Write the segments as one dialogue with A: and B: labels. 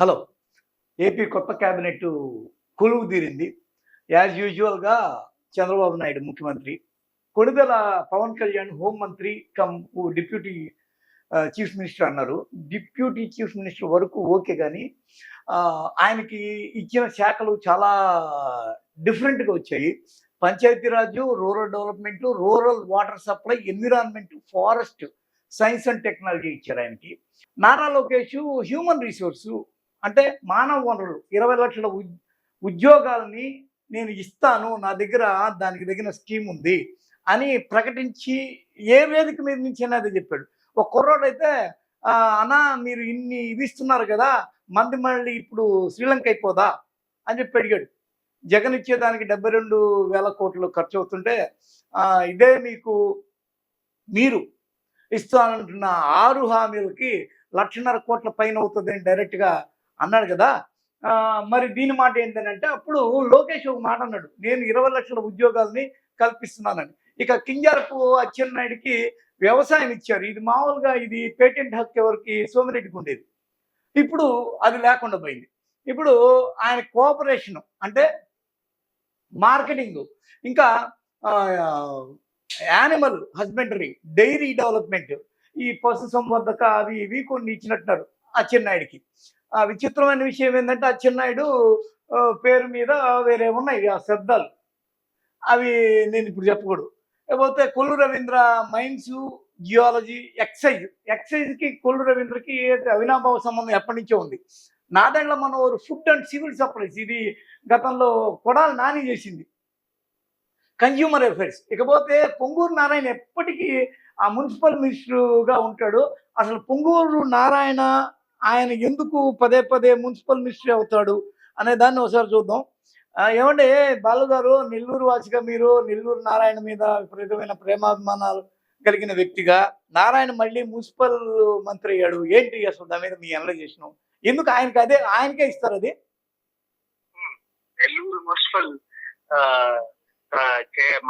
A: Hello. AP కొత్త cabinet కొలువు తీరింది. యాజ్ యూజువల్గా చంద్రబాబు నాయుడు ముఖ్యమంత్రి కొణిదెల పవన్ కళ్యాణ్ హోంమంత్రి కమ్ డిప్యూటీ చీఫ్ మినిస్టర్ అన్నారు. డిప్యూటీ చీఫ్ మినిస్టర్ వరకు ఓకే కానీ ఆయనకి ఇచ్చిన శాఖలు చాలా డిఫరెంట్గా వచ్చాయి. Panchayati Raj rural development rural water supply environment forest science and technology ఇచ్చారు ఆయనకి. నారా లోకేష్ హ్యూమన్ రిసోర్సు అంటే మానవ వనరులు ఇరవై లక్షల ఉద్- ఉద్యోగాలని నేను ఇస్తాను నా దగ్గర దానికి తగిన స్కీమ్ ఉంది అని ప్రకటించి ఏ వేదిక మీద నుంచి అయినా చెప్పాడు. ఒక కుర్రోడైతే అయితే అన్నా మీరు ఇన్ని ఇది ఇస్తున్నారు కదా మంది మళ్ళీ ఇప్పుడు శ్రీలంక అయిపోదా? అని చెప్పి అడిగాడు. జగన్ ఇచ్చేదానికి డెబ్బై రెండు వేల కోట్లు ఖర్చు అవుతుంటే ఇదే మీకు మీరు ఇస్తానంటున్న ఆరు హామీలకి లక్షన్నర కోట్ల పైన అవుతుంది అని డైరెక్ట్గా అన్నాడు కదా? మరి దీని మాట ఏంటంటే అప్పుడు లోకేష్ ఒక మాట అన్నాడు. నేను ఇరవై లక్షల ఉద్యోగాల్ని కల్పిస్తున్నానని. ఇక కింజారపు అచ్చెన్నాయుడికి వ్యవసాయం ఇచ్చారు. ఇది మామూలుగా ఇది పేటెంట్ హక్కు ఎవరికి? సోమిరెడ్డికి ఉండేది. ఇప్పుడు అది లేకుండా పోయింది. ఇప్పుడు ఆయన కోఆపరేషన్ అంటే మార్కెటింగ్ ఇంకా యానిమల్ హస్బెండరీ డైరీ డెవలప్మెంట్ ఈ పశు సంవర్ధక అవి ఇవి కొన్ని ఇచ్చినట్టున్నారు అచ్చెన్నాయుడికి విచిత్రమైన విషయం ఏంటంటే ఆ చిన్నాయుడు పేరు మీద వేరే ఉన్నాయి ఆ శబ్దాలు. అవి నేను ఇప్పుడు చెప్పకూడదు. లేకపోతే Kollu Ravindra mines geology excise. ఎక్సైజ్కి Kollu రవీంద్రకి అవినాభావ సంబంధం ఎప్పటి నుంచో ఉంది. Nadendla Manohar food and civil supplies. ఇది గతంలో కొడాలి నాని చేసింది. Consumer affairs. ఇకపోతే పొంగూరు నారాయణ ఎప్పటికీ ఆ మున్సిపల్ మినిస్టర్గా ఉంటాడు. అసలు పొంగూరు నారాయణ ఆయన ఎందుకు పదే పదే మున్సిపల్ మినిస్ట్రీ అవుతాడు అనే దాన్ని ఒకసారి చూద్దాం. ఏమంటే బాలు గారు నెల్లూరు వాసిగా మీరు నెల్లూరు నారాయణ మీద విపరీతమైన ప్రేమాభిమానాలు కలిగిన వ్యక్తిగా నారాయణ మళ్ళీ మున్సిపల్ మంత్రి అయ్యాడు. ఏంటి అసలు దాని మీద మీ అనలైజేషన్ ఎందుకు ఆయనకి అదే ఆయనకే ఇస్తారు అది?
B: నెల్లూరు మున్సిపల్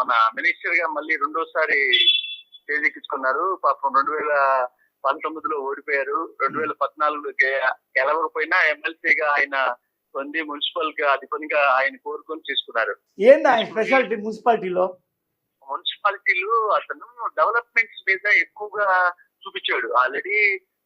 B: మన మినిస్టర్గా మళ్ళీ రెండోసారి చేజెక్కించుకున్నారు పాపం రెండు వేల పంతొమ్మిదిలో ఓడిపోయారు. రెండు వేల పద్నాలుగులో గెలవకపోయినా ఎమ్మెల్సీగా ఆయన పొంది మున్సిపల్గా అధిపతిగా ఆయన కోరుకొని చేసుకున్నారు.
A: ఏంది ఆయన స్పెషాలిటీ మున్సిపాలిటీలో?
B: మున్సిపాలిటీలు అతను డెవలప్మెంట్స్ మీద ఎక్కువగా చూపించాడు. ఆల్రెడీ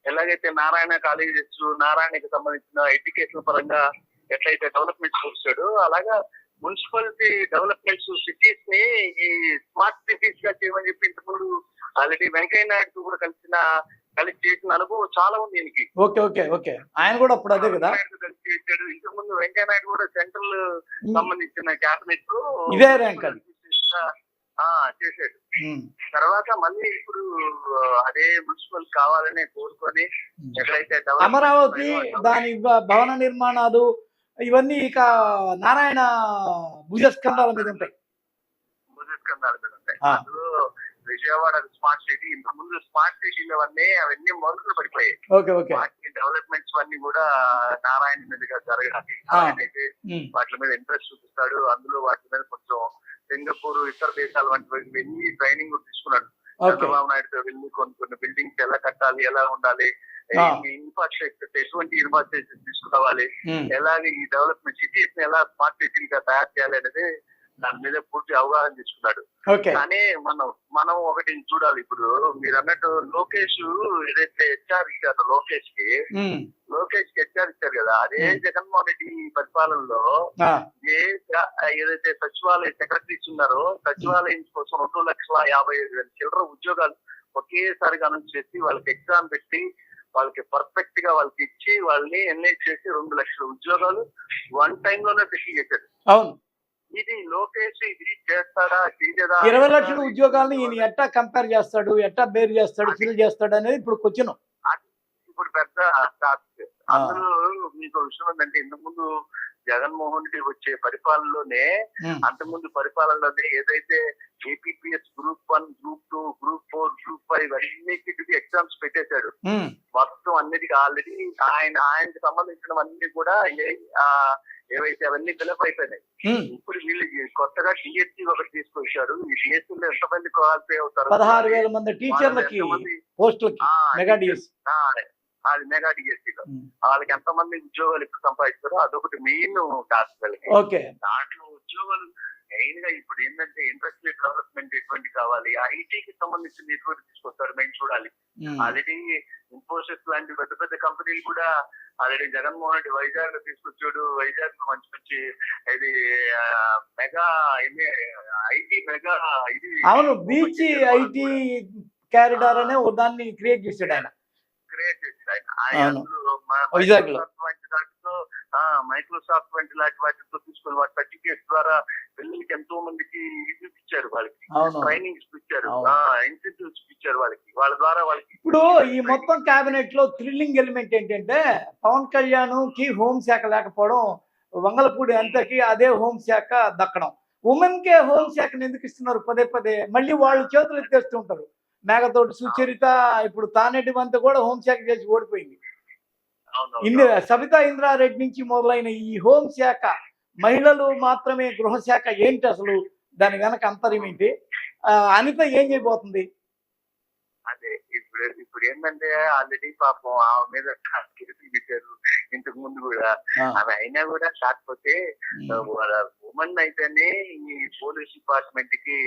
B: ఎలాగైతే నారాయణ కాలేజెస్ నారాయణకి సంబంధించిన ఎడ్యుకేషన్ పరంగా ఎట్లయితే డెవలప్మెంట్స్ చూపించాడు అలాగా మున్సిపాలిటీ డెవలప్మెంట్స్ సిటీస్ని ఈ స్మార్ట్ సిటీస్గా చేయమని చెప్పి ఇంతకుముందు ఆల్రెడీ వెంకయ్య నాయుడు కూడా కలిసిన కలిసి చేసిన అనుభవం చాలా ఉంది దీనికి
A: ఓకే ఓకే ఓకే. ఆయన కూడా అప్పుడు అదే కదా?
B: కలిసి చేశాడు. ఇంతకుముందు వెంకయ్య నాయుడు కూడా సెంట్రల్ సంబంధించిన క్యాబినెట్
A: ఇదే ర్యాంక్ అది.
B: చేశాడు. తర్వాత మళ్ళీ ఇప్పుడు అదే మున్సిపల్ కావాలనే కోరుకొని ఎక్కడైతే
A: అమరావతి దాని భవన నిర్మాణాలు ఇవన్నీ ఇక నారాయణ భుజస్కంధాల మీద ఉంటాయి.
B: భుజస్కంధాల మీద ఉంటాయి. అందులో విజయవాడ స్మార్ట్ సిటీ. ఇంత ముందు స్మార్ట్ సిటీలు అవన్నీ అవన్నీ మొదలు పడిపోయాయి. వాటి డెవలప్మెంట్స్ అన్ని కూడా నారాయణ మీదుగా జరగాలి అయితే వాటి మీద ఇంట్రెస్ట్ చూపిస్తాడు. అందులో వాటి మీద కొంచెం సింగపూర్ ఇతర దేశాల వంటి వెళ్ళి ట్రైనింగ్ కూడా తీసుకున్నాడు. చంద్రబాబు నాయుడుతో వెళ్ళి కొన్ని కొన్ని బిల్డింగ్స్ ఎలా కట్టాలి ఎలా ఉండాలి. ఇన్ఫ్రాస్ట్రక్చర్ ఎటువంటి ఇన్ఫ్రాస్ట్రక్చర్ తీసుకురావాలి ఎలాగ ఈ డెవలప్మెంట్ సిటీస్ ఎలా స్మార్ట్ సిటీ గా తయారు చేయాలి అనేది దాని మీద పూర్తి అవగాహన తీసుకున్నాడు. కానీ మనం మనం ఒకటి చూడాలి. ఇప్పుడు మీరు అన్నట్టు లోకేష్ ఏదైతే హెచ్ఆర్ ఇచ్చారో లోకేష్కి లోకేష్కి హెచ్ఆర్ ఇచ్చారు కదా. అదే. జగన్మోహన్ రెడ్డి పరిపాలనలో ఏ ఏదైతే సచివాలయ సెక్రటరీస్ ఉన్నారో సచివాలయం కోసం రెండు లక్షల యాభై ఐదు వేల చిల్లర ఉద్యోగాలు ఒకేసారిగా అనౌన్స్ చేసి వాళ్ళకి ఎగ్జామ్ పెట్టి వాళ్ళకి పర్ఫెక్ట్గా వాళ్ళకి ఇచ్చి వాళ్ళని ఎన్ఐ చేసి రెండు లక్షల ఉద్యోగాలు వన్ టైం లోనే ఫిల్ చేశారు.
A: అవును.
B: ఇది లోకేష్ ఇది చేస్తాడా చేయలేదా
A: ఇరవై లక్షల ఉద్యోగాలను ఈయన ఎట్టా కంపేర్ చేస్తాడు ఎట్టా బేర్ చేస్తాడు ఫిల్ చేస్తాడు అనేది ఇప్పుడు క్వశ్చన్
B: ఇప్పుడు పెద్ద అందులో మీకు విషయం ఏంటంటే ఇంతకు ముందు జగన్మోహన్ రెడ్డి వచ్చే పరిపాలనలోనే అంతకుముందు పరిపాలనలోనే ఏదైతే APPS group one group two group four group five అన్నిటికీ ఎగ్జామ్స్ పెట్టేశాడు. మొత్తం అన్నిటికీ ఆల్రెడీ ఆయన ఆయనకి సంబంధించినవన్నీ కూడా ఏవైతే అవన్నీ ఫిలప్ అయిపోయినాయి. ఇప్పుడు వీళ్ళు కొత్తగా డిఎస్సి ఒకటి తీసుకొచ్చారు. ఈ డిఎస్సి లో ఎంతమంది క్వాలిఫై అవుతారు?
A: పదహారు వేల మంది టీచర్లకి
B: ఆ, అది. మెగా డిఎస్సీలో
A: ఉమ్.
B: వాళ్ళకి ఎంతమంది ఉద్యోగాలు ఇప్పుడు సంపాదిస్తారో అదొకటి మెయిన్ టాస్క్ వాళ్ళకి.
A: ఓకే.
B: దాంట్లో ఉద్యోగాలు మెయిన్గా ఇప్పుడు ఏంటంటే ఇండస్ట్రీ డెవలప్మెంట్ ఎటువంటి కావాలి? ఐటీకి సంబంధించిన ఎటువంటి తీసుకొస్తారు మేము చూడాలి. ఆల్రెడీ ఇన్ఫోసిస్ లాంటి పెద్ద పెద్ద కంపెనీలు కూడా ఆల్రెడీ జగన్మోహన్ రెడ్డి వైజాగ్లో తీసుకొచ్చాడు. వైజాగ్లో మంచి మంచి ఇది మెగా ఐటీ మెగా ఇది
A: అవును బీచ్ ఐటీ క్యారిడార్ అనే దాన్ని క్రియేట్ చేశాడు ఆయన.
B: క్రియేట్ చేశాడు ఆయన.
A: వైజాగ్లో.
B: మైక్రోసాఫ్ట్ వంటి లాంటి వాటితో తీసుకుని వాటి సర్టిఫికేట్స్ ద్వారా పిల్లలకి ఎంతో మందికి ఇది ఇచ్చారు వాళ్ళకి. ట్రైనింగ్ ఇచ్చారు. ఇన్స్టిట్యూట్స్ ఇచ్చారు వాళ్ళకి. వాళ్ళ ద్వారా వాళ్ళకి
A: ఇప్పుడు ఈ మొత్తం కేబినెట్లో థ్రిల్లింగ్ ఎలిమెంట్ ఏంటంటే పవన్ కళ్యాణ్కి హోంశాఖ లేకపోవడం వంగలపూడి అంతకి అదే హోంశాఖ దక్కడం. ఉమెన్ కే హోంశాఖను ఎందుకు ఇస్తున్నారు? పదే పదే. మళ్ళీ వాళ్ళు చేతులు ఎత్తేస్తూ ఉంటారు. మేఘతోటి సుచరిత ఇప్పుడు తానేటి వంత కూడా హోంశాఖ చేసి ఓడిపోయింది. ఇందు సబితా ఇంద్రారెడ్డి నుంచి మొదలైన ఈ హోంశాఖ మహిళలు మాత్రమే గృహశాఖ ఏంటి అసలు? దాని వెనక అంతర్యం ఏంటి? అనిత ఏం చేయబోతుంది?
B: అదే ఇప్పుడు ఇప్పుడు ఏంటంటే ఆల్రెడీ పాపం ఆమె మీద కేసులు పెట్టారు. ఇంతకు ముందు కూడా ఆమె అయినా కూడా కాకపోతే వాళ్ళ ఉమెన్ అయితేనే ఈ పోలీస్ డిపార్ట్మెంట్కి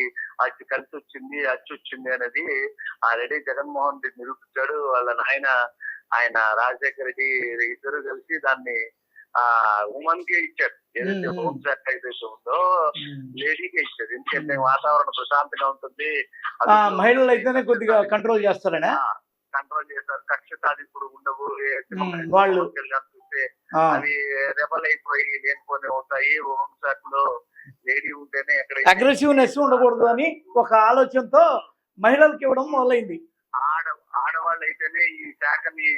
B: అది కలిసి వచ్చింది అచ్చి వచ్చింది అనేది ఆల్రెడీ జగన్మోహన్ రెడ్డి నిరూపించాడు. వాళ్ళ నాయన ఆయన రాజశేఖర రెడ్డి ఇద్దరు కలిసి దాన్ని ఆ ఉమెన్ కే ఇచ్చారు. ఏదైతే. హోమ్ శాఖ ఏదైతే ఉందో. లేడీకే ఇచ్చారు. ఎందుకంటే. వాతావరణం ప్రశాంతంగా ఉంటుంది.
A: మహిళలు అయితేనే కొద్దిగా కంట్రోల్ చేస్తారనే?
B: కంట్రోల్ చేస్తారు. కక్ష సాధింపులు ఉండవు.
A: వాళ్ళు-
B: చూస్తే అవి రెబల్ అయిపోయి లేనిపోని అవుతాయి హోమ్ శాఖ లో లేడీ ఉంటేనే ఎక్కడ
A: అగ్రెసివ్నెస్ ఉండకూడదు అని ఒక ఆలోచనతో మహిళలకు ఇవ్వడం మొదలైంది.
B: ఆడ ఆడవాళ్ళు అయితేనే ఈ శాఖని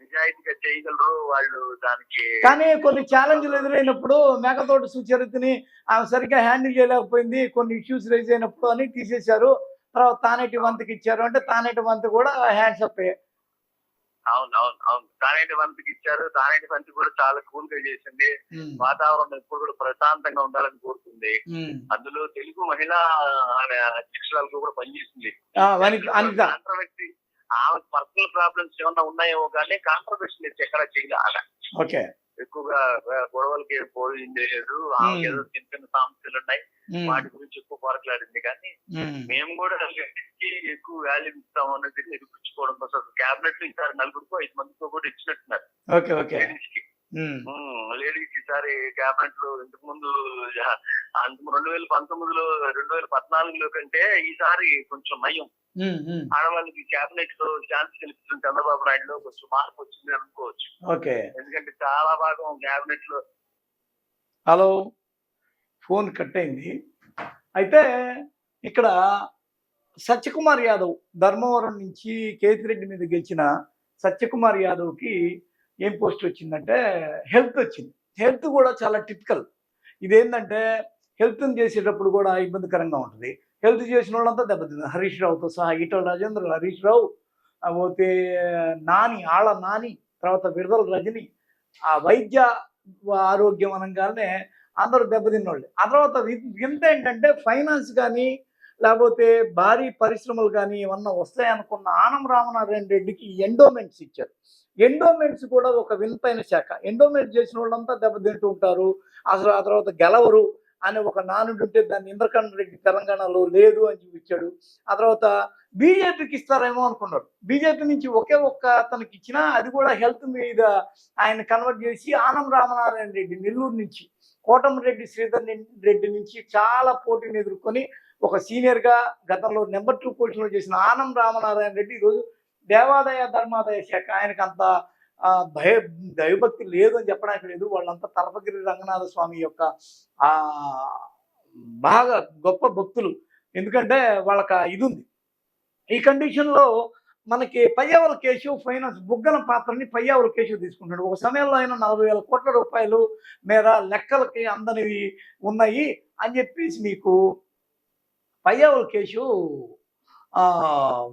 B: నిజాయితీగా చేయగలరు. వాళ్ళు దానికి
A: కానీ కొన్ని ఛాలెంజ్లు ఎదురైనప్పుడు మేకతోటి సుచరితని ఆమె సరిగ్గా హ్యాండిల్ చేయలేకపోయింది కొన్ని ఇష్యూస్ రైజ్ అయినప్పుడు అని తీసేశారు. తర్వాత తానేటి వంతకి ఇచ్చారు. అంటే తానేటి వంత కూడా హ్యాండ్స్ అప్
B: అవును అవును అవును. తానేటి వంతకి ఇచ్చారు. తానేటి వంతి కూడా చాలా కూల్గా చేసింది వాతావరణం ఎప్పుడు కూడా ప్రశాంతంగా ఉండాలని కోరుతుంది. అందులో తెలుగు మహిళ ఆమె అధ్యక్షురాలకు కూడా కాంట్రవర్సీ ఆమె పర్సనల్ ప్రాబ్లమ్స్ ఏమన్నా ఉన్నాయేమో కానీ కాంట్రవర్సీ లేదు ఎక్కడ చేయలే
A: ఓకే.
B: ఎక్కువగా గొడవలకి పోయింది లేదు ఆమెకి ఏదో చిన్న చిన్న సమస్యలు ఉన్నాయి వాటి గురించి ఎక్కువ పోరాట్లాడింది కానీ మేము. కూడా ఎక్కువ వాల్యూ ఇస్తాం అనేది నిరూపించుకోవడం కోసం క్యాబినెట్లో ఈసారి నలుగురికో ఐదు మందికో కూడా ఇచ్చినట్టున్నారు.
A: Okay okay.
B: లేడీస్ ఈసారి క్యాబినెట్లో ఇంతకు ముందు రెండు వేల పంతొమ్మిదిలో రెండు వేల పద్నాలుగులో కంటే ఈసారి కొంచెం నయం ఆడవాళ్ళకి క్యాబినెట్లో ఛాన్స్ కల్పించిన చంద్రబాబు నాయుడులో కొంచెం మార్పు వచ్చింది అనుకోవచ్చు.
A: ఓకే.
B: ఎందుకంటే చాలా భాగం క్యాబినెట్లో
A: హలో ఫోన్ కట్ అయింది. అయితే ఇక్కడ సత్యకుమార్ యాదవ్ ధర్మవరం నుంచి కేతిరెడ్డి మీద గెలిచిన సత్యకుమార్ యాదవ్కి ఏం పోస్ట్ వచ్చిందంటే హెల్త్ వచ్చింది. హెల్త్ కూడా చాలా టిపికల్. ఇదేంటంటే హెల్త్ని చేసేటప్పుడు కూడా ఇబ్బందికరంగా ఉంటుంది. హెల్త్ చేసిన వాళ్ళంతా దెబ్బతింది. హరీష్ రావుతో సహా ఈటల రాజేంద్ర హరీష్ రావు పోతే నాని ఆళ్ళ నాని తర్వాత విడుదల రజని ఆ వైద్య ఆరోగ్యం అనగానే అందరూ దెబ్బతిన్నోళ్ళు. ఆ తర్వాత ఇంత వింత ఏంటంటే ఫైనాన్స్ కానీ లేకపోతే భారీ పరిశ్రమలు కానీ ఏమన్నా వస్తాయనుకున్న ఆనం రామనారాయణ రెడ్డికి ఎండోమెంట్స్ ఇచ్చారు. ఎండోమెంట్స్ కూడా ఒక వింతైన శాఖ. ఎండోమెంట్ చేసిన వాళ్ళంతా దెబ్బతింటూ ఉంటారు అసలు ఆ తర్వాత గెలవరు అనే ఒక నానుడు ఉంటే దాన్ని ఇంద్రకరణ్ రెడ్డి తెలంగాణలో లేదు అని చూపించాడు ఆ తర్వాత బీజేపీకి ఇస్తారేమో అనుకున్నారు. బీజేపీ నుంచి ఒకే ఒక్క అతనికి ఇచ్చినా అది కూడా హెల్త్ మీద ఆయన కన్వర్ట్ చేసి ఆనం రామనారాయణ రెడ్డి నెల్లూరు నుంచి కోటమిరెడ్డి శ్రీధర్ రెడ్డి నుంచి చాలా పోటీని ఎదుర్కొని ఒక సీనియర్గా గతంలో నెంబర్ టూ పొజిషన్లో చేసిన ఆనం రామనారాయణ రెడ్డి ఈరోజు దేవాదాయ ధర్మాదాయ శాఖ ఆయనకు అంత భయ దైవభక్తి లేదు అని చెప్పడానికి లేదు. వాళ్ళంతా తలపగిరి రంగనాథ స్వామి యొక్క ఆ బాగా గొప్ప భక్తులు. ఎందుకంటే వాళ్ళకి ఇది ఉంది. ఈ కండిషన్లో మనకి పయ్యావల కేశవ్ ఫైనాన్స్ బుగ్గల పాత్రని పయ్యావల కేశవ్ తీసుకుంటాడు ఒక సమయంలో ఆయన నలభై వేల కోట్ల రూపాయలు మేర లెక్కలకి అందనివి ఉన్నాయి అని చెప్పేసి మీకు పయ్యావల కేశవ్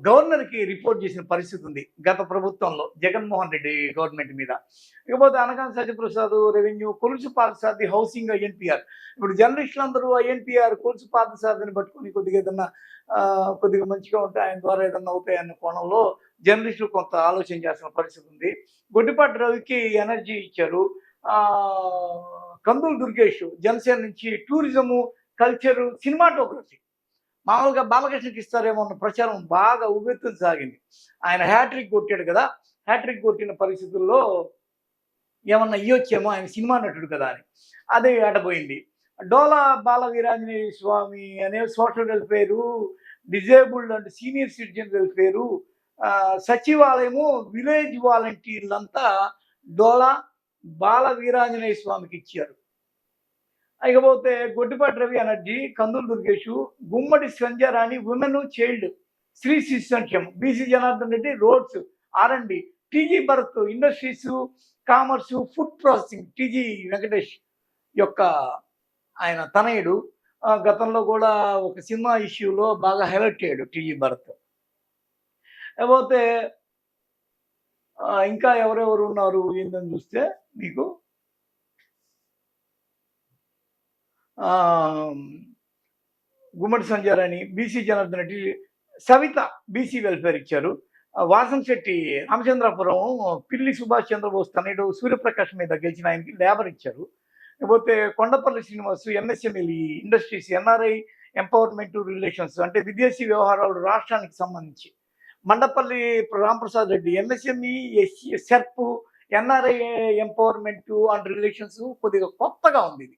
A: గవర్నర్కి రిపోర్ట్ చేసిన పరిస్థితి ఉంది. గత ప్రభుత్వంలో జగన్మోహన్ రెడ్డి గవర్నమెంట్ మీద. ఇకపోతే Anagani Satyaprasad revenue Kolusu Parthasarathy housing INPR ఇప్పుడు జర్నలిస్టులు అందరూ ఐఎన్పిఆర్ కొలుసు పాదసాదిని పట్టుకొని కొద్దిగా ఏదన్నా కొద్దిగా మంచిగా ఉంటే ఆయన ద్వారా ఏదన్నా అవుతాయన్న కోణంలో జర్నలిస్టులు కొంత ఆలోచన చేస్తున్న పరిస్థితి ఉంది. గొడ్డిపాటి రవికి ఎనర్జీ ఇచ్చారు. కందులు దుర్గేష్ జనసేన నుంచి టూరిజము కల్చరు సినిమాటోగ్రఫీ. మామూలుగా బాలకృష్ణకి ఇస్తారేమో అన్న ప్రచారం బాగా ఉవ్వెత్తున సాగింది. ఆయన హ్యాట్రిక్ కొట్టాడు కదా హ్యాట్రిక్ కొట్టిన పరిస్థితుల్లో ఏమన్నా ఇయ్యొచ్చేమో ఆయన సినిమా నటుడు కదా అని. అదే అటపోయింది డోలా బాల వీరాంజనేయ స్వామి అనే social welfare disabled and senior citizen welfare సచివాలయము village వాలంటీర్లంతా డోలా బాల వీరాంజనేయ స్వామికి ఇచ్చారు. ఇకపోతే Gottipati Ravi energy Kandula Durgesh Gummadi Sandhyarani women child Shri శిశు సంక్షేమం BC Janardhan Reddy roads R and D TG Bharat industries commerce food processing TG Venkatesh యొక్క ఆయన తనయుడు. గతంలో కూడా ఒక సినిమా ఇష్యూలో బాగా హైలైట్ అయ్యాడు టీజీ భరత్. లేకపోతే ఇంకా ఎవరెవరు ఉన్నారు ఏందని చూస్తే మీకు ఆ, Gummadi Sanjay BC Janardhan Reddy Savitha BC welfare ఇచ్చారు. ఆ, వాసం శెట్టి రామచంద్రాపురం పిల్లి సుభాష్ చంద్రబోస్ తనయుడు సూర్యప్రకాష్ మీద గెలిచిన ఆయనకి లేబర్ ఇచ్చారు. లేకపోతే Kondapalli Srinivas MSML industries NRI empowerment relations అంటే విదేశీ వ్యవహారాలు రాష్ట్రానికి సంబంధించి. Mandapalli Ramaprasad Reddy MSME SC SERP NRI empowerment and relations కొద్దిగా కొత్తగా ఉంది ఇది.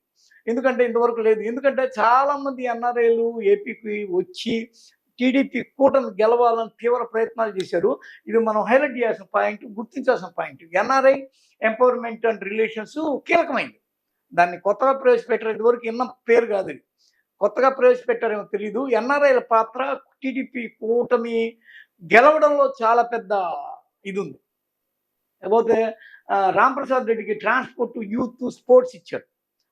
A: ఎందుకంటే ఇంతవరకు లేదు. ఎందుకంటే చాలా మంది ఎన్ఆర్ఐలు ఏపీకి వచ్చి టీడీపీ కూటమి గెలవాలని తీవ్ర ప్రయత్నాలు చేశారు. ఇది మనం హైలైట్ చేయాల్సిన పాయింట్ గుర్తించాల్సిన point. NRI empowerment and relations కీలకమైంది. దాన్ని కొత్తగా ప్రవేశపెట్టారు ఇదివరకు ఇన్న పేరు కాదు ఇది. కొత్తగా ప్రవేశపెట్టారేమో తెలియదు ఎన్ఆర్ఐల పాత్ర టీడీపీ కూటమి గెలవడంలో చాలా పెద్ద ఇది ఉంది లేకపోతే రాంప్రసాద్ రెడ్డికి ట్రాన్స్పోర్ట్ యూత్ స్పోర్ట్స్ ఇచ్చారు.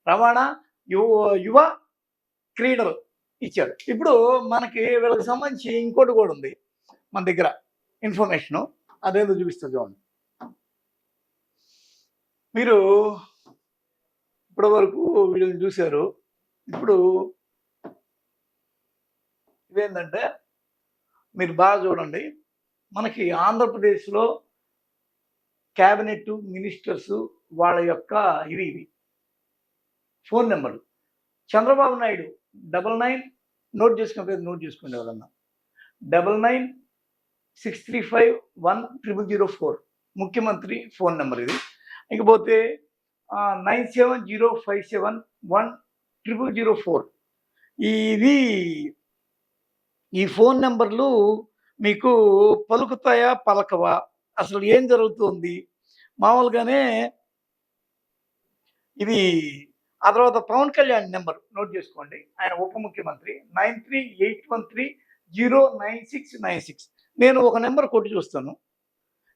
A: రవాణా యువ యువ క్రీడలు ఇచ్చారు. ఇప్పుడు మనకి వీళ్ళకి సంబంధించి ఇంకోటి కూడా ఉంది మన దగ్గర ఇన్ఫర్మేషను. అదేదో చూపిస్తుంది చూడండి. మీరు ఇప్పటి వరకు వీళ్ళని చూశారు. ఇప్పుడు ఇదేంటంటే మీరు బాగా చూడండి. మనకి ఆంధ్రప్రదేశ్లో క్యాబినెట్ మినిస్టర్స్ వాళ్ళ యొక్క ఇవి ఇవి. ఫోన్ నెంబర్లు Chandrababu Naidu double nine note చేసుకునే నోట్ చేసుకోండి ఎవరన్నా double nine six three five one triple zero four ముఖ్యమంత్రి ఫోన్ నెంబర్ ఇది. ఇకపోతే nine seven zero five seven one triple zero four. ఇది ఈ ఫోన్ నెంబర్లు మీకు పలుకుతాయా పలకవా? అసలు ఏం జరుగుతుంది? మామూలుగానే ఇది ఆ తర్వాత పవన్ కళ్యాణ్ నెంబర్ నోట్ చేసుకోండి. ఆయన ఉప ముఖ్యమంత్రి. Nine three eight one three zero nine six nine six. నేను ఒక నెంబర్ కొట్టి చూస్తాను.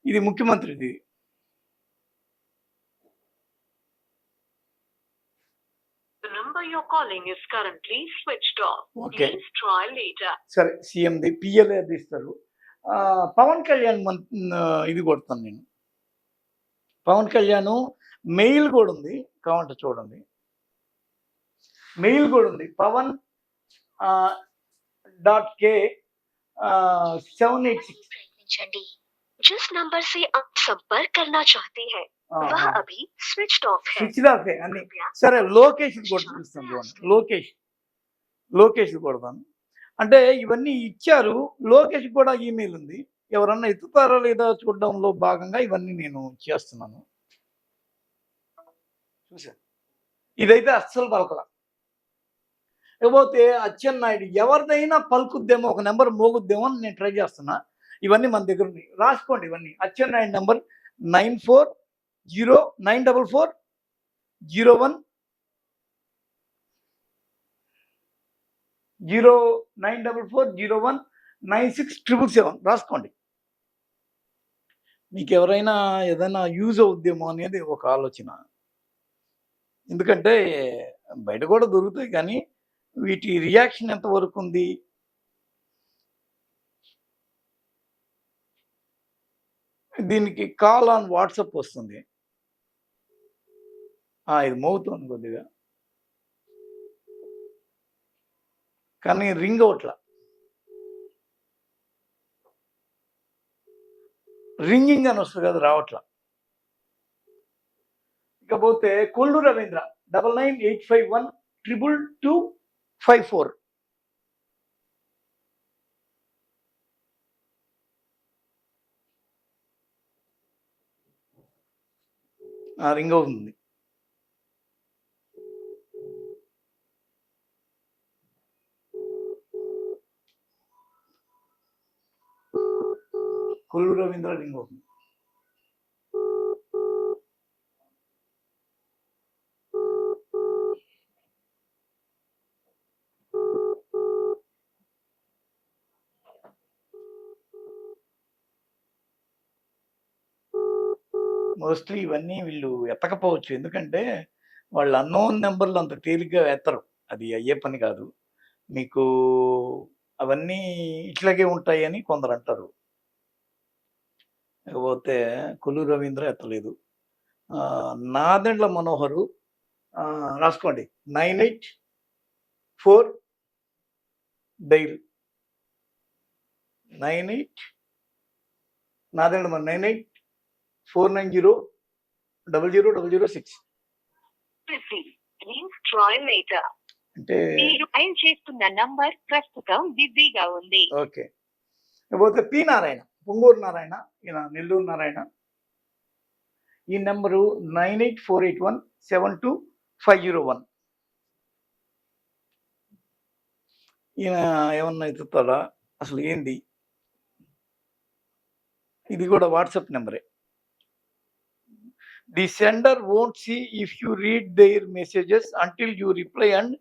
A: ఇది ముఖ్యమంత్రిది. సరే సీఎంది పిఎల్ఏ ఆ, పవన్ కళ్యాణ్ ఇది కొడతాను నేను. పవన్ కళ్యాణ్ మెయిల్ కూడా ఉంది. కావంట చూడండి. మెయిల్ కూడా ఉంది Pavan dot K seven eight six
C: प्रयत्निंचंडी जिस नंबर से आप संपर्क करना चाहते हैं वह अभी स्विच्ड ऑफ है
A: స్విచ్ ఆఫ్ అన్ని
C: कृपया
A: సరే లోకేష్ కూడా చూపిస్తాను చూడండి లోకేష్ లోకేష్ కొడతాను అంటే ఇవన్నీ ఇచ్చారు లోకేష్ కూడా ఈమెయిల్ ఉంది ఎవరన్నా ఎత్తుతారా లేదా చూడడంలో భాగంగా ఇవన్నీ నేను చేస్తున్నాను చూసా ఇదైతే అస్సలు పలకల ఇకపోతే అచ్చెన్నాయుడు ఎవరిదైనా పలుకుద్దేమో ఒక నెంబర్ మోగుద్దేమో అని నేను ట్రై చేస్తున్నా. ఇవన్నీ మన దగ్గర ఉన్నాయి. రాసుకోండి ఇవన్నీ. Atchannaidu number nine four zero nine double four zero one zero nine double four zero one nine six triple seven. రాసుకోండి. మీకు ఎవరైనా ఏదైనా యూజ్ అవుద్దేమో అనేది ఒక ఆలోచన. ఎందుకంటే బయట కూడా దొరుకుతాయి కానీ వీటి రియాక్షన్ ఎంతవరకు ఉంది? దీనికి కాల్ ఆన్ వాట్సప్ వస్తుంది. ఇది మోగుతుంది కొద్దిగా. కానీ రింగ్ అవట్లా రింగింగ్ అని వస్తుంది కదా రావట్లా. ఇకపోతే Kollu Ravindra double nine eight five one triple two five four. Ring అవుతుంది. కుల్ రవీంద్ర రింగ్ అవుతుంది. మోస్ట్లీ ఇవన్నీ వీళ్ళు ఎత్తకపోవచ్చు. ఎందుకంటే వాళ్ళు అన్నోన్ నెంబర్లు అంత తేలిగ్గా ఎత్తరు. అది అయ్యే పని కాదు. మీకు అవన్నీ ఇట్లాగే ఉంటాయని కొందరు అంటారు. లేకపోతే కొల్లు రవీంద్ర ఎత్తలేదు. నాదెండ్ల మనోహరు రాసుకోండి. Nine eight four dial. Nine eight Nadendla nine eight four nine zero double
C: zero double zero six.
A: అంటే
C: చేస్తున్న నంబర్ ప్రస్తుతం బిజీగా ఉంది.
A: ఓకే. ఇకపోతే పి నారాయణ పొంగూరు నారాయణ ఈయన నెల్లూరు నారాయణ. ఈ number nine eight four eight one seven two five zero one. ఈయన ఏమన్నా ఎత్తుతాడా అసలు ఏంది? ఇది కూడా వాట్సాప్ నెంబరే. The sender won't see if you read their messages until you reply and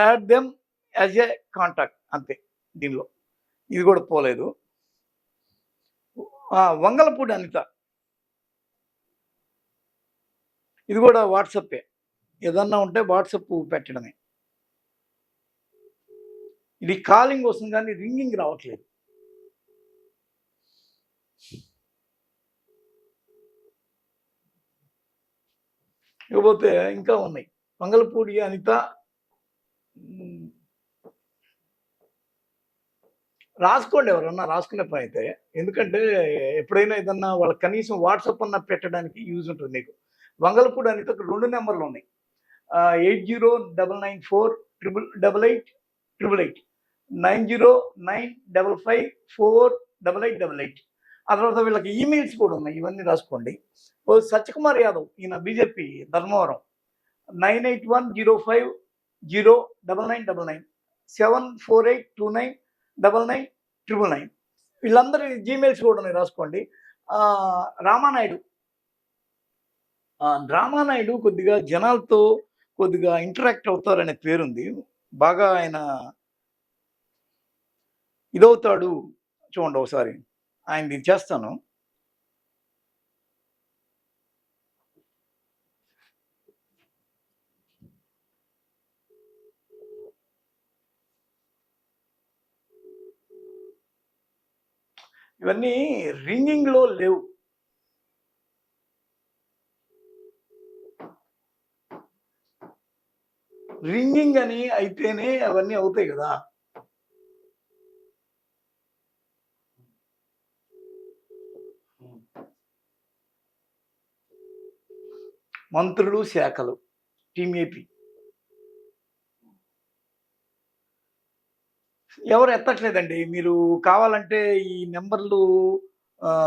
A: add them as a contact అంతే దీనిలో. ఇది కూడా పోలేదు. వంగలపూడి అనిత. ఇది కూడా వాట్సప్పే ఏదన్నా ఉంటే వాట్సప్ పెట్టడమే. ఇది కాలింగ్ వస్తుంది కానీ రింగింగ్ రావట్లేదు. ఇకపోతే ఇంకా ఉన్నాయి. మంగళపూడి అనిత రాసుకోండి ఎవరన్నా రాసుకునే పని అయితే. ఎందుకంటే ఎప్పుడైనా ఏదన్నా వాళ్ళ కనీసం వాట్సాప్ అన్న పెట్టడానికి యూజ్ ఉంటుంది నీకు. వంగలపూడి అనిత రెండు నెంబర్లు ఉన్నాయి. Eight zero double nine four triple double eight triple eight. Nine zero nine double five four double eight double eight. ఆ తర్వాత వీళ్ళకి ఈమెయిల్స్ కూడా ఉన్నాయి. ఇవన్నీ రాసుకోండి. సత్యకుమార్ యాదవ్ ఈయన BJP Dharmavaram. Nine eight one zero five zero double nine double nine. Seven four eight two nine double nine triple nine. వీళ్ళందరి Gmails కూడా ఉన్నాయి. రాసుకోండి. రామానాయుడు. రామానాయుడు కొద్దిగా జనాలతో కొద్దిగా ఇంటరాక్ట్ అవుతారనే పేరుంది. బాగా ఆయన ఇదవుతాడు. చూడండి ఒకసారి. ఆయన ఇది చేస్తాను. ఇవన్నీ రింగింగ్లో లేవు. రింగింగ్ అని అయితేనే అవన్నీ అవుతాయి కదా. మంత్రులు శాఖలు టీమ్ ఏపీ. ఎవరు ఎత్తట్లేదండి. మీరు కావాలంటే ఈ నెంబర్లు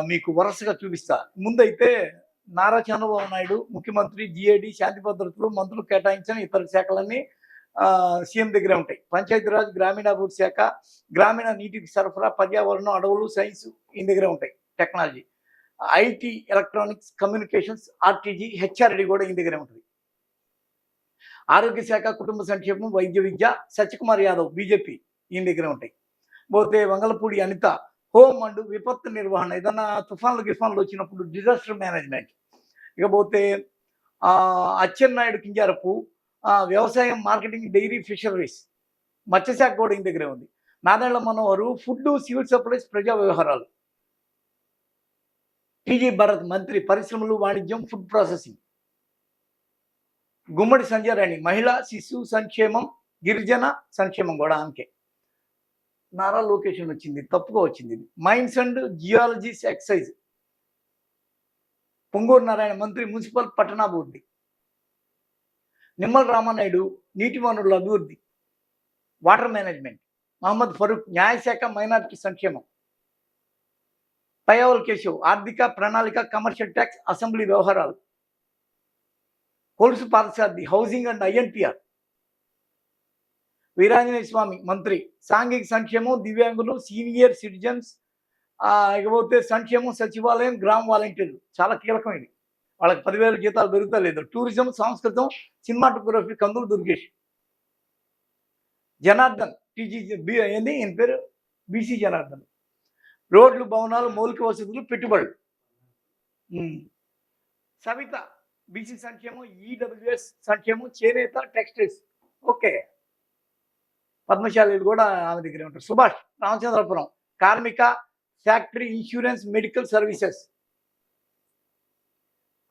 A: మీకు వరుసగా చూపిస్తా. ముందైతే నారా చంద్రబాబు నాయుడు ముఖ్యమంత్రి జిఏడి శాంతి భద్రతలు మంత్రులు కేటాయించిన ఇతర శాఖలన్నీ సీఎం దగ్గరే ఉంటాయి. పంచాయతీరాజ్ గ్రామీణాభివృద్ధి శాఖ గ్రామీణ నీటికి సరఫరా పర్యావరణం అడవులు సైన్స్ ఈ దగ్గరే ఉంటాయి. Technology. IT electronics communications RTG HRD కూడా ఇంటి దగ్గరే ఉంటుంది. ఆరోగ్య శాఖ కుటుంబ సంక్షేమం వైద్య విద్య సత్యకుమార్ యాదవ్ బీజేపీ ఈయన దగ్గరే ఉంటాయి. పోతే వంగలపూడి అనిత హోమ్ అండ్ విపత్తు నిర్వహణ ఏదన్నా తుఫాన్లు గిఫాన్లు వచ్చినప్పుడు డిజాస్టర్ మేనేజ్మెంట్. ఇకపోతే అచ్చెన్నాయుడు కింజారపు వ్యవసాయం మార్కెటింగ్ డైరీ ఫిషరీస్ మత్స్యశాఖ కూడా ఈయన దగ్గరే ఉంది. Nadendla Manohar food civil supplies ప్రజా వ్యవహారాలు. టీజీ భరత్ మంత్రి పరిశ్రమలు వాణిజ్యం ఫుడ్ ప్రాసెసింగ్ గుమ్మడి సంజయ్ రాణి మహిళా శిశు సంక్షేమం గిరిజన సంక్షేమం కూడా ఆమెకే నారా లొకేషన్ వచ్చింది తప్పుగా వచ్చింది minds mines and geologies excise. Ponguru Narayana మంత్రి మున్సిపల్ పట్టణాభివృద్ధి. నిమ్మల రామానాయుడు నీటి వనరుల అభివృద్ధి. Water management. మహమ్మద్ ఫరూక్ న్యాయశాఖ మైనారిటీ సంక్షేమం. పయ్యావల్ కేశవ్ ఆర్థిక ప్రణాళిక కమర్షియల్ ట్యాక్స్ అసెంబ్లీ వ్యవహారాలు. Kolusu Parthasarathy housing and INPR Veeranjaneya Swamy మంత్రి. సాంఘిక సంక్షేమం దివ్యాంగులు సీనియర్ సిటిజన్స్ ఇకపోతే సంక్షేమం సచివాలయం గ్రామ వాలంటీర్లు. చాలా కీలకం ఇది వాళ్ళకి పదివేల జీతాలు పెరుగుతా లేదు. టూరిజం సంస్కృతం సినిమాటోగ్రఫీ కందులు దుర్గేష్. జనార్దన్ టీజీ బి ఏంది? ఈయన పేరు? బీసీ జనార్దన్. రోడ్లు భవనాలు మౌలిక వసతులు పెట్టుబడులు. సవిత బీసీ సంక్షేమం ఈడబ్ల్యూఎస్ సంక్షేమం చేనేత టెక్స్టైల్స్. ఓకే. పద్మశాలీలు కూడా ఆమె దగ్గరే ఉంటారు. సుభాష్ రామచంద్రపురం కార్మిక factory insurance medical services.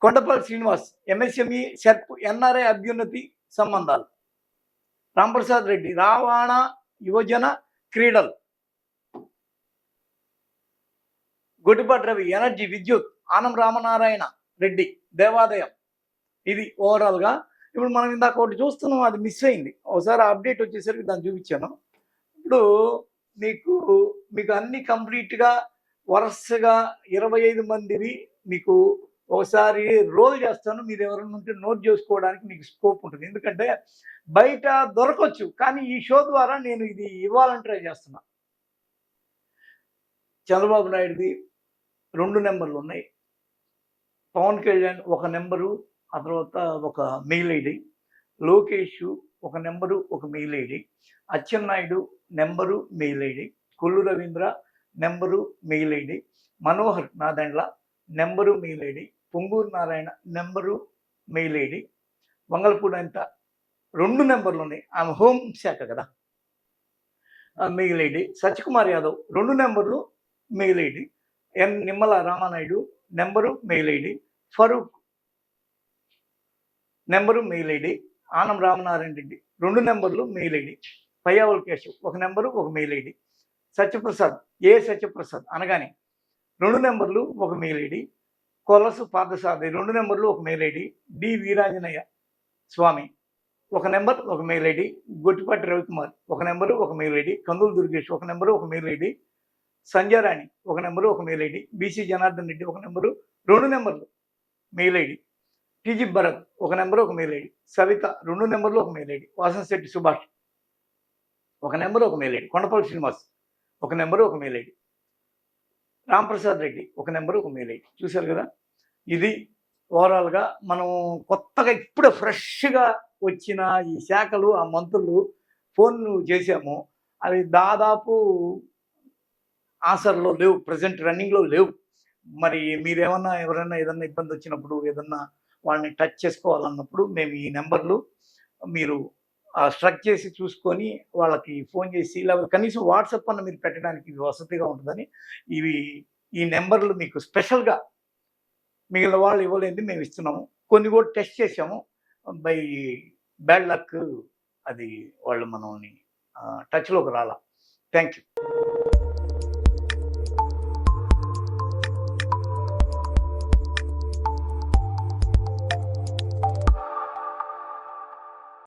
A: Kondapalli Srinivas MSME SERP NRI అభ్యున్నతి సంబంధాలు. రాంప్రసాద్ రెడ్డి రావాణా యువజన క్రీడలు. గొడ్డిపాటి రవి ఎనర్జీ విద్యుత్ ఆనం రామనారాయణ రెడ్డి దేవాలయం ఇది ఓవరాల్గా ఇప్పుడు మనం ఇందాక ఒకటి చూస్తున్నాం అది మిస్ అయింది. ఒకసారి అప్డేట్ వచ్చేసరికి దాన్ని చూపించాను. ఇప్పుడు మీకు మీకు అన్ని కంప్లీట్గా వరుసగా ఇరవై ఐదు మందివి మీకు ఒకసారి రోల్ చేస్తాను. మీరు ఎవరైనా ఉంటే నోట్ చేసుకోవడానికి మీకు స్కోప్ ఉంటుంది. ఎందుకంటే బయట దొరకవచ్చు కానీ ఈ షో ద్వారా నేను ఇది ఇవ్వాలని ట్రై చేస్తున్నా. చంద్రబాబు నాయుడుది రెండు నెంబర్లు ఉన్నాయి. పవన్ కళ్యాణ్ ఒక నెంబరు ఆ తర్వాత ఒక మెయిల్ ఐడి. లోకేష్ ఒక నెంబరు ఒక mail ID. Atchannaidu number mail ID. Kollu Ravindra number mail ID. Manohar Nadendla number mail ID. Ponguru Narayana number mail ID. Vangalapudi అంత రెండు నెంబర్లు ఉన్నాయి. ఆమె హోమ్ శాఖ కదా. ఆ మెయిల్ ఐడి. సత్యకుమార్ యాదవ్ రెండు నెంబర్లు mail ID. N Nimmala Ramanaidu number mail ID Farooq number mail ID Anam Ramanarayana Reddy రెండు నెంబర్లు మెయిల్ ఐడి పయ్యావల్ కేశవ్ ఒక నెంబరు ఒక mail ID Satyaprasad A Satyaprasad అనగానే రెండు నెంబర్లు ఒక మెయిల్ ఐడి కొలసు పార్థసాది రెండు నెంబర్లు ఒక mail ID D Veeranjaneya Swamy ఒక నెంబర్ ఒక మెయిల్ ఐడి గొట్టిపాటి రవికుమార్ ఒక నెంబరు ఒక మెయిల్ ఐడి కందులు దుర్గేష్ ఒక నెంబరు ఒక మెయిల్ ఐడి సంజారాణి ఒక నెంబరు ఒక mail ID BC Janardhan Reddy ఒక నెంబరు రెండు నెంబర్లు మెయిల్ ఐడి టీజీ భరత్ ఒక నెంబరు ఒక మెయిల్ ఐడి సవిత రెండు నెంబర్లు ఒక మెయిల్ ఐడి వాసనశెట్టి సుభాష్ ఒక నెంబరు ఒక మెయిల్ ఐడి కొండపల్లి శ్రీనివాస్ ఒక నెంబరు ఒక మెయిల్ ఐడి రాంప్రసాద్ రెడ్డి ఒక నెంబరు ఒక మెయిల్ ఐడి చూశారు కదా? ఇది ఓవరాల్గా మనం కొత్తగా ఇప్పుడు ఫ్రెష్గా వచ్చిన ఈ శాఖలు ఆ మంత్రులు ఫోన్ చేసాము అవి దాదాపు ఆన్సర్లో లేవు ప్రజెంట్ రన్నింగ్లో లేవు. మరి మీరేమన్నా ఎవరైనా ఏదన్నా ఇబ్బంది వచ్చినప్పుడు ఏదన్నా వాళ్ళని టచ్ చేసుకోవాలన్నప్పుడు మేము ఈ నెంబర్లు మీరు స్ట్రక్ చేసి చూసుకొని వాళ్ళకి ఫోన్ చేసి లేకపోతే కనీసం వాట్సాప్ అన్న మీరు పెట్టడానికి ఇది వసతిగా ఉంటుందని ఇవి ఈ నెంబర్లు మీకు స్పెషల్గా మిగిలిన వాళ్ళు ఇవ్వలేదు మేము ఇస్తున్నాము. కొన్ని కూడా టెస్ట్ చేసాము బై బ్యాడ్ లక్ అది వాళ్ళు మనల్ని టచ్లోకి రాలా. Thank you